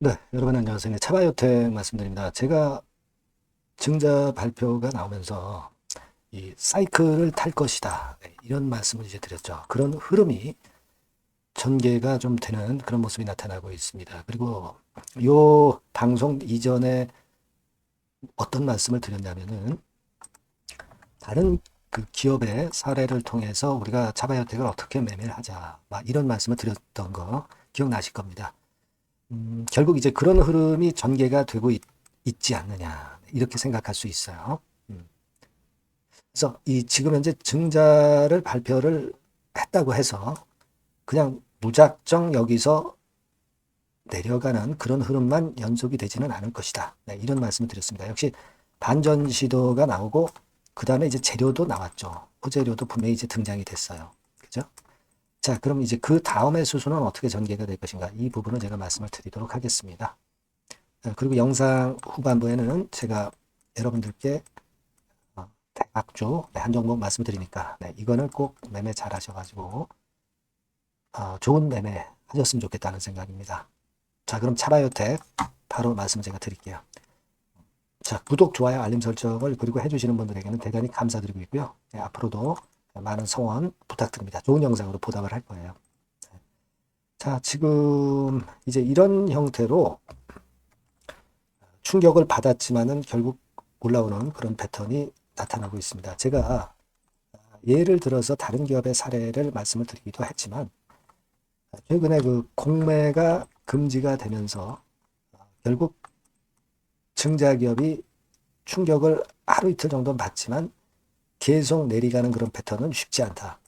네, 여러분 안녕하세요. 차바이오텍 말씀드립니다. 제가 증자 발표가 나오면서 이 사이클을 탈 것이다. 네, 이런 말씀을 이제 드렸죠. 그런 흐름이 전개가 좀 되는 그런 모습이 나타나고 있습니다. 그리고 요 방송 이전에 어떤 말씀을 드렸냐면은 다른 그 기업의 사례를 통해서 우리가 차바이오텍을 어떻게 매매를 하자. 막 이런 말씀을 드렸던 거 기억나실 겁니다. 음, 결국 이제 그런 흐름이 전개가 되고 있, 지 않느냐 이렇게 생각할 수 있어요. 음. 그래서 이 지금 현재 증자를 발표를 했다고 해서 그냥 무작정 여기서 내려가는 그런 흐름만 연속이 되지는 않을 것이다. 네, 이런 말씀을 드렸습니다. 역시 반전 시도가 나오고 그 다음에 이제 재료도 나왔죠. 호재료도 분명히 이제 등장이 됐어요. 그죠? 자, 그럼 이제 그 다음의 수순은 어떻게 전개가 될 것인가? 이 부분은 제가 말씀을 드리도록 하겠습니다. 어, 그리고 영상 후반부에는 제가 여러분들께 어, 대학주 네, 한 종목 말씀드리니까 네, 이거는 꼭 매매 잘 하셔가지고 어, 좋은 매매 하셨으면 좋겠다는 생각입니다. 자, 그럼 차바이오텍 바로 말씀 제가 드릴게요. 자, 구독, 좋아요, 알림 설정을 그리고 해주시는 분들에게는 대단히 감사드리고 있고요. 네, 앞으로도 많은 성원 부탁드립니다. 좋은 영상으로 보답을 할 거예요. 자, 지금 이제 이런 형태로 충격을 받았지만은 결국 올라오는 그런 패턴이 나타나고 있습니다. 제가 예를 들어서 다른 기업의 사례를 말씀을 드리기도 했지만 최근에 그 공매가 금지가 되면서 결국 증자 기업이 충격을 하루 이틀 정도 받지만 계속 내려가는 그런 패턴은 쉽지 않다.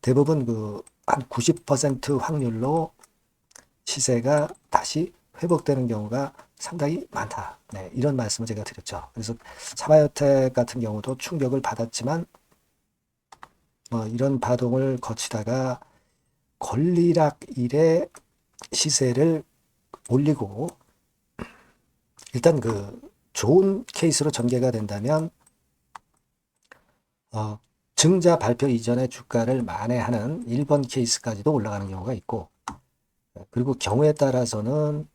대부분 그 한 90% 확률로 시세가 다시 회복되는 경우가 상당히 많다. 네, 이런 말씀을 제가 드렸죠. 그래서 차바이오텍 같은 경우도 충격을 받았지만 뭐 이런 파동을 거치다가 권리락 일의 시세를 올리고 일단 그 좋은 케이스로 전개가 된다면 어, 증자 발표 이전에 주가를 만회하는 1번 케이스까지도 올라가는 경우가 있고 그리고 경우에 따라서는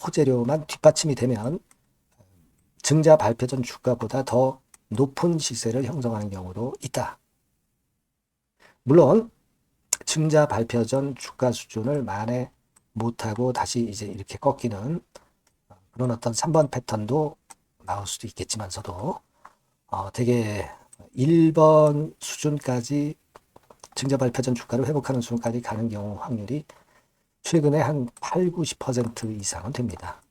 호재료만 뒷받침이 되면 증자 발표 전 주가보다 더 높은 시세를 형성하는 경우도 있다. 물론 증자 발표 전 주가 수준을 만회 못하고 다시 이제 이렇게 꺾이는 그런 어떤 3번 패턴도 나올 수도 있겠지만서도 어, 되게 1번 수준까지 증자 발표 전 주가를 회복하는 수준까지 가는 경우 확률이 최근에 한 8, 90% 이상은 됩니다.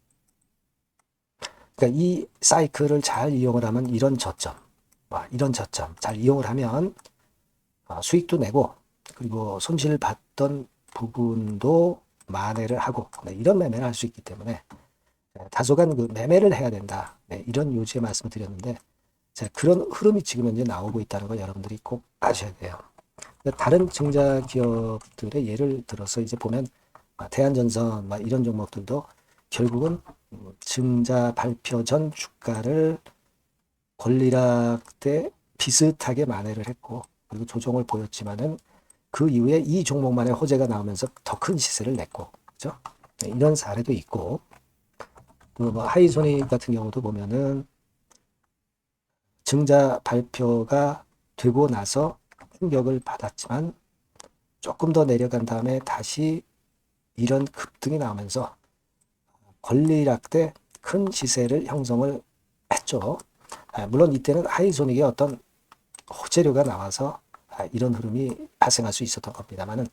그러니까 이 사이클을 잘 이용을 하면 이런 저점, 이런 저점 잘 이용을 하면 어, 수익도 내고 그리고 손실 봤던 부분도 만회를 하고 네, 이런 매매를 할 수 있기 때문에 네, 다소간 그 매매를 해야 된다. 네, 이런 요지의 말씀을 드렸는데 자, 그런 흐름이 지금 현재 나오고 있다는 걸 여러분들이 꼭 아셔야 돼요. 다른 증자 기업들의 예를 들어서 이제 보면 아, 대한전선 막 이런 종목들도 결국은 증자 발표 전 주가를 권리락 때 비슷하게 만회를 했고 그리고 조정을 보였지만은 그 이후에 이 종목만의 호재가 나오면서 더 큰 시세를 냈고 그죠? 네, 이런 사례도 있고 그 뭐 하이소닉 같은 경우도 보면은 증자 발표가 되고 나서 충격을 받았지만 조금 더 내려간 다음에 다시 이런 급등이 나오면서 권리락 때 큰 시세를 형성을 했죠. 아, 물론 이때는 하이소닉의 어떤 호재료가 나와서 아, 이런 흐름이 발생할 수 있었던 겁니다만은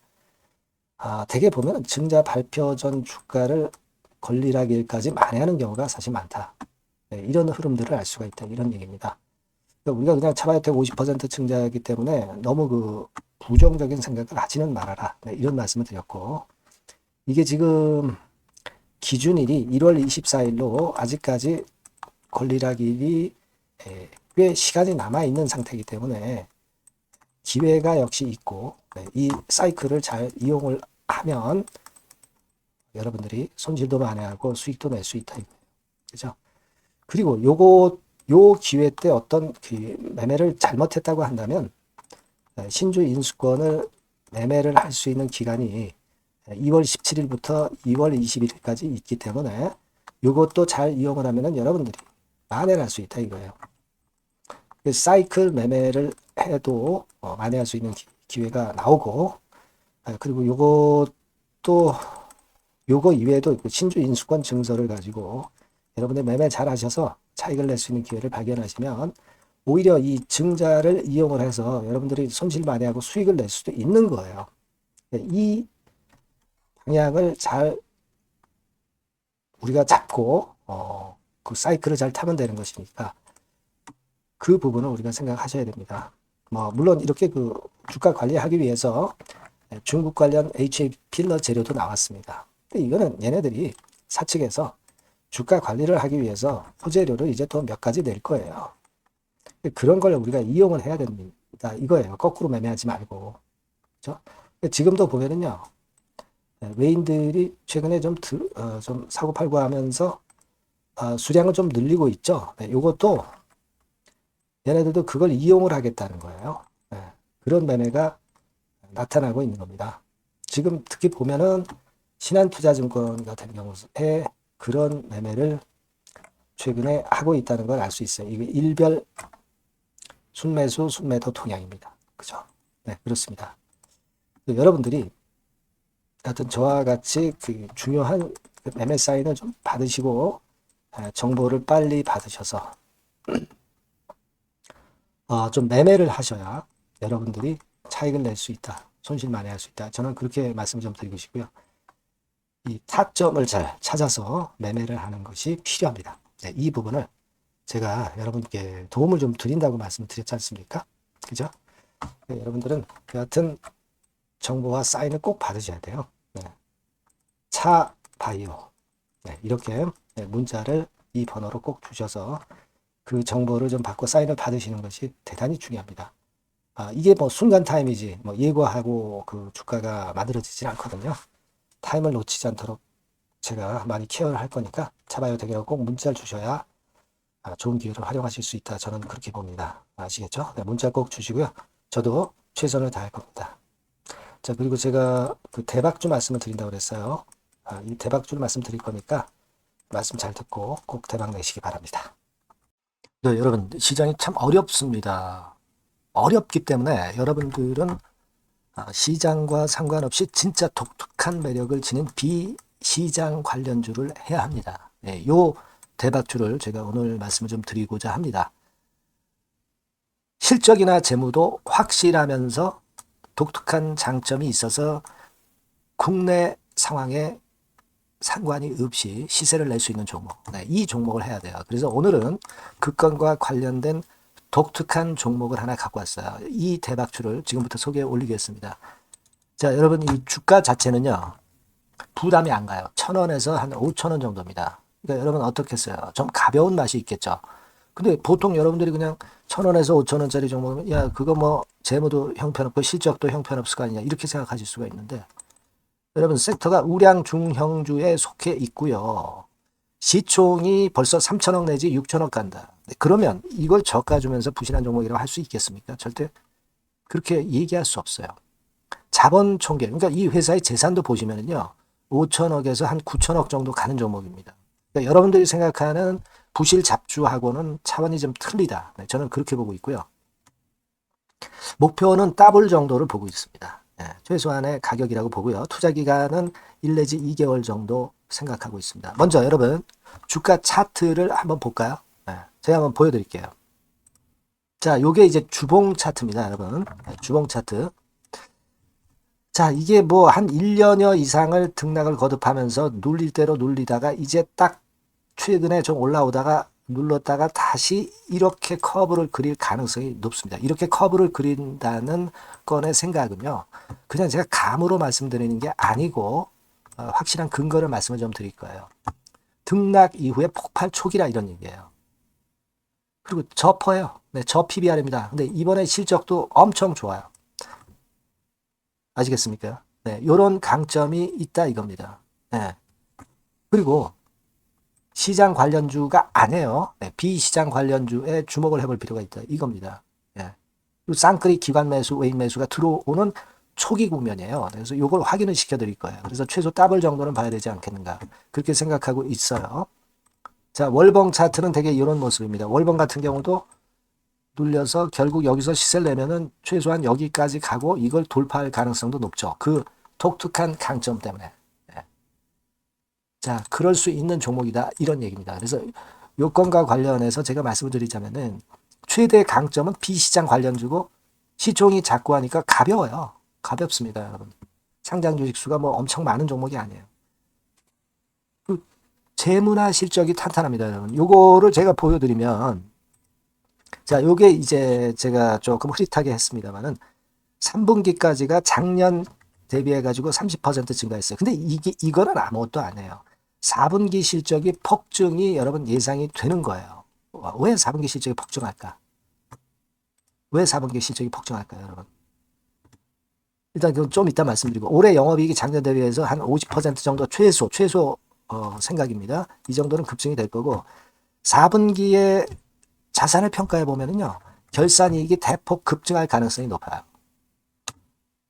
아, 대개 보면 증자 발표 전 주가를 권리락일까지 만회하는 경우가 사실 많다. 네, 이런 흐름들을 알 수가 있다. 이런 얘기입니다. 그러니까 우리가 그냥 차바이오텍 50% 증자이기 때문에 너무 그 부정적인 생각을 하지는 말아라. 네, 이런 말씀을 드렸고 이게 지금 기준일이 1월 24일로 아직까지 권리락일이 꽤 시간이 남아 있는 상태이기 때문에 기회가 역시 있고 네, 이 사이클을 잘 이용을 하면 여러분들이 손실도 만회하고 수익도 낼 수 있다. 그죠? 그리고 요거 요 기회 때 어떤 그 매매를 잘못했다고 한다면 네, 신주 인수권을 매매를 할 수 있는 기간이 2월 17일부터 2월 20일까지 있기 때문에 이것도 잘 이용을 하면은 여러분들이 만회할 수 있다 이거예요. 그 사이클 매매를 해도 어, 만회할 수 있는 기, 회가 나오고 아, 그리고 요것도 요거 이외에도 그 신주 인수권 증서를 가지고 여러분들 매매 잘 하셔서 차익을 낼 수 있는 기회를 발견하시면 오히려 이 증자를 이용을 해서 여러분들이 손실 만회하고 수익을 낼 수도 있는 거예요. 이 방향을 잘 우리가 잡고 어, 그 사이클을 잘 타면 되는 것이니까 그 부분을 우리가 생각하셔야 됩니다. 뭐 물론 이렇게 그 주가 관리하기 위해서 중국 관련 HA 필러 재료도 나왔습니다. 근데 이거는 얘네들이 사측에서 주가 관리를 하기 위해서 소재료를 이제 또 몇 가지 낼 거예요. 그런 걸 우리가 이용을 해야 됩니다. 이거예요. 거꾸로 매매하지 말고. 그죠? 지금도 보면은요, 외인들이 최근에 좀, 들, 어, 좀 사고 팔고 하면서 어, 수량을 좀 늘리고 있죠. 네, 요것도 얘네들도 그걸 이용을 하겠다는 거예요. 네, 그런 매매가 나타나고 있는 겁니다. 지금 특히 보면은 신한투자증권 같은 경우에 그런 매매를 최근에 하고 있다는 걸 알 수 있어요. 이게 일별 순매수, 순매도 통양입니다. 그죠? 네, 그렇습니다. 여러분들이 하여튼 저와 같이 그 중요한 그 매매 사인을 좀 받으시고 에, 정보를 빨리 받으셔서 어, 좀 매매를 하셔야 여러분들이 차익을 낼 수 있다. 손실 만회할 수 있다. 저는 그렇게 말씀 좀 드리고 싶고요. 이 타점을 잘 찾아서 매매를 하는 것이 필요합니다. 네, 이 부분을 제가 여러분께 도움을 좀 드린다고 말씀드렸지 않습니까? 그죠? 네, 여러분들은 여하튼 정보와 사인을 꼭 받으셔야 돼요. 네. 차 바이오 네, 이렇게 네, 문자를 이 번호로 꼭 주셔서 그 정보를 좀 받고 사인을 받으시는 것이 대단히 중요합니다. 아, 이게 뭐 순간 타임이지 뭐 예고하고 그 주가가 만들어지지 않거든요. 타임을 놓치지 않도록 제가 많이 케어를 할 거니까 차바이오 대기업 꼭 문자를 주셔야 아, 좋은 기회를 활용하실 수 있다. 저는 그렇게 봅니다. 아시겠죠? 네, 문자 꼭 주시고요. 저도 최선을 다할 겁니다. 자, 그리고 제가 그 대박주 말씀을 드린다고 그랬어요. 아, 이 대박주를 말씀드릴 거니까 말씀 잘 듣고 꼭 대박 내시기 바랍니다. 네, 여러분, 시장이 참 어렵습니다. 어렵기 때문에 여러분들은 아, 시장과 상관없이 진짜 독특한 매력을 지닌 비시장 관련주를 해야 합니다. 네, 요 대박주를 제가 오늘 말씀을 좀 드리고자 합니다. 실적이나 재무도 확실하면서 독특한 장점이 있어서 국내 상황에 상관이 없이 시세를 낼 수 있는 종목. 네, 이 종목을 해야 돼요. 그래서 오늘은 그 건과 관련된 독특한 종목을 하나 갖고 왔어요. 이 대박주를 지금부터 소개해 올리겠습니다. 자, 여러분, 이 주가 자체는요, 부담이 안 가요. 천 원에서 한 오천 원 정도입니다. 그러니까 여러분 어떻겠어요? 좀 가벼운 맛이 있겠죠. 근데 보통 여러분들이 그냥 천 원에서 오천 원짜리 종목은 야 그거 뭐 재무도 형편없고 실적도 형편없을 거 아니냐 이렇게 생각하실 수가 있는데 여러분 섹터가 우량 중형주에 속해 있고요. 시총이 벌써 3천억 내지 6천억 간다. 네, 그러면 이걸 저가 주면서 부실한 종목이라고 할 수 있겠습니까? 절대 그렇게 얘기할 수 없어요. 자본 총계, 그러니까 이 회사의 재산도 보시면은요, 5천억에서 한 9천억 정도 가는 종목입니다. 그러니까 여러분들이 생각하는 부실 잡주하고는 차원이 좀 틀리다. 네, 저는 그렇게 보고 있고요. 목표는 더블 정도를 보고 있습니다. 네, 최소한의 가격이라고 보고요. 투자 기간은 1 내지 2개월 정도 생각하고 있습니다. 먼저 여러분 주가 차트를 한번 볼까요? 네, 제가 한번 보여드릴게요. 자, 요게 이제 주봉 차트입니다, 여러분. 네, 주봉 차트. 자, 이게 뭐 한 1년여 이상을 등락을 거듭하면서 눌릴 대로 눌리다가 이제 딱 최근에 좀 올라오다가 눌렀다가 다시 이렇게 커브를 그릴 가능성이 높습니다. 이렇게 커브를 그린다는 건의 생각은요. 그냥 제가 감으로 말씀드리는 게 아니고 어, 확실한 근거를 말씀을 좀 드릴 거예요. 등락 이후에 폭발 초기라 이런 얘기예요. 그리고 저퍼예요. 네, 저 PBR입니다. 근데 이번에 실적도 엄청 좋아요. 아시겠습니까? 네, 요런 강점이 있다 이겁니다. 네. 그리고 시장 관련주가 아니에요. 네, 비시장 관련주에 주목을 해볼 필요가 있다. 이겁니다. 예. 쌍끌이 기관 매수, 외인 매수가 들어오는 초기 국면이에요. 그래서 이걸 확인을 시켜드릴 거예요. 그래서 최소 더블 정도는 봐야 되지 않겠는가 그렇게 생각하고 있어요. 자 월봉 차트는 되게 이런 모습입니다. 월봉 같은 경우도 눌려서 결국 여기서 시세를 내면은 최소한 여기까지 가고 이걸 돌파할 가능성도 높죠. 그 독특한 강점 때문에. 예. 자, 그럴 수 있는 종목이다. 이런 얘기입니다. 그래서 요건과 관련해서 제가 말씀을 드리자면은 최대 강점은 비시장 관련주고 시총이 작고 하니까 가벼워요. 가볍습니다, 여러분. 상장 주식 수가 뭐 엄청 많은 종목이 아니에요. 그 재무나 실적이 탄탄합니다, 여러분. 요거를 제가 보여드리면 자, 요게 이제 제가 조금 흐릿하게 했습니다만은 3분기까지가 작년 대비해 가지고 30% 증가했어요. 근데 이게 이거는 아무것도 아니에요. 4분기 실적이 폭증이 여러분 예상이 되는 거예요. 와, 왜 4분기 실적이 폭증할까? 왜 4분기 실적이 폭증할까요, 여러분? 일단 그건 좀 이따 말씀드리고 올해 영업이익이 작년 대비해서 한 50% 정도 최소 최소 어, 생각입니다. 이 정도는 급증이 될 거고 4분기에 자산을 평가해 보면은요 결산이익이 대폭 급증할 가능성이 높아요.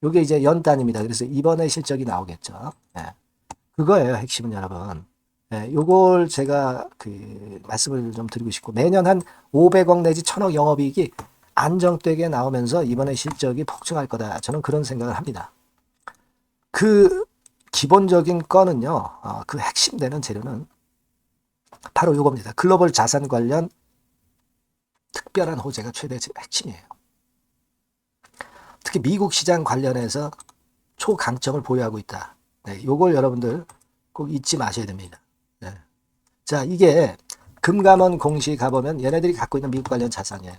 요게 이제 연 단입니다. 그래서 이번에 실적이 나오겠죠. 예. 그거예요 핵심은 여러분. 예, 요걸 제가 그 말씀을 좀 드리고 싶고 매년 한 500억 내지 1000억 영업이익이 안정되게 나오면서 이번에 실적이 폭증할 거다. 저는 그런 생각을 합니다. 그 기본적인 건은요. 어, 그 핵심되는 재료는 바로 요겁니다. 글로벌 자산 관련 특별한 호재가 최대 핵심이에요. 특히 미국 시장 관련해서 초강점을 보유하고 있다. 네, 요걸 여러분들 꼭 잊지 마셔야 됩니다. 네. 자, 이게 금감원 공시 가보면 얘네들이 갖고 있는 미국 관련 자산이에요.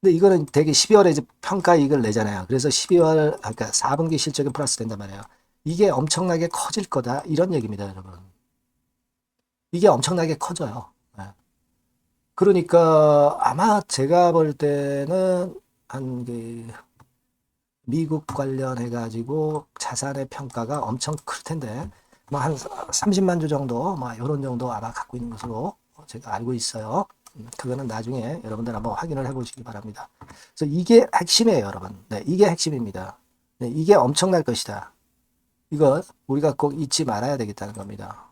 근데 이거는 되게 12월에 이제 평가 이익을 내잖아요. 그래서 12월, 그러니까 4분기 실적이 플러스 된단 말이에요. 이게 엄청나게 커질 거다. 이런 얘기입니다, 여러분. 이게 엄청나게 커져요. 네. 그러니까 아마 제가 볼 때는 한 그 미국 관련해 가지고 자산의 평가가 엄청 클 텐데 뭐 한 30만 주 정도 뭐 이런 정도 아마 갖고 있는 것으로 제가 알고 있어요. 음, 그거는 나중에 여러분들 한번 확인을 해보시기 바랍니다. 그래서 이게 핵심이에요, 여러분. 네, 이게 핵심입니다. 네, 이게 엄청날 것이다. 이거 우리가 꼭 잊지 말아야 되겠다는 겁니다.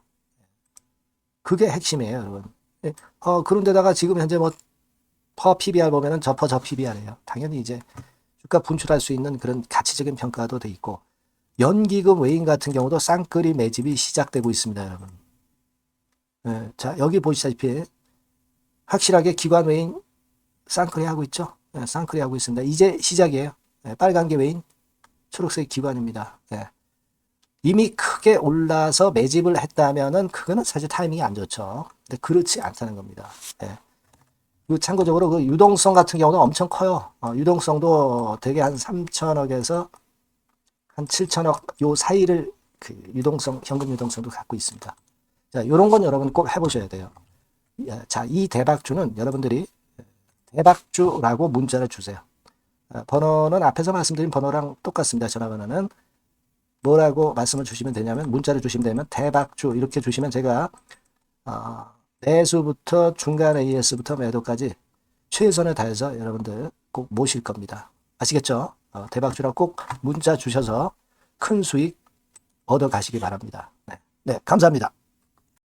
그게 핵심이에요, 여러분. 네, 어, 그런데다가 지금 현재 뭐, 퍼 PBR 보면은 저퍼 저 PBR이에요. 당연히 이제 주가 분출할 수 있는 그런 가치적인 평가도 돼 있고, 연기금 외인 같은 경우도 쌍끌이 매집이 시작되고 있습니다, 여러분. 네, 자, 여기 보시다시피, 확실하게 기관 외인 쌍끌이 하고 있죠? 네, 쌍끌이 하고 있습니다. 이제 시작이에요. 네, 빨간 게 외인, 초록색 기관입니다. 네. 이미 크게 올라서 매집을 했다면은 그거는 사실 타이밍이 안 좋죠. 근데 그렇지 않다는 겁니다. 예. 그리고 참고적으로 그 유동성 같은 경우는 엄청 커요. 어, 유동성도 되게 한 3천억에서 한 7천억 요 사이를 그 유동성 현금 유동성도 갖고 있습니다. 자, 요런 건 여러분 꼭 해보셔야 돼요. 야, 자, 이 대박주는 여러분들이 대박주라고 문자를 주세요. 어, 번호는 앞에서 말씀드린 번호랑 똑같습니다. 전화번호는 뭐라고 말씀을 주시면 되냐면 문자를 주시면 되면 대박주 이렇게 주시면 제가 어, 매수부터 중간 AS부터 매도까지 최선을 다해서 여러분들 꼭 모실 겁니다. 아시겠죠? 어, 대박주라고 꼭 문자 주셔서 큰 수익 얻어 가시기 바랍니다. 네, 네 감사합니다.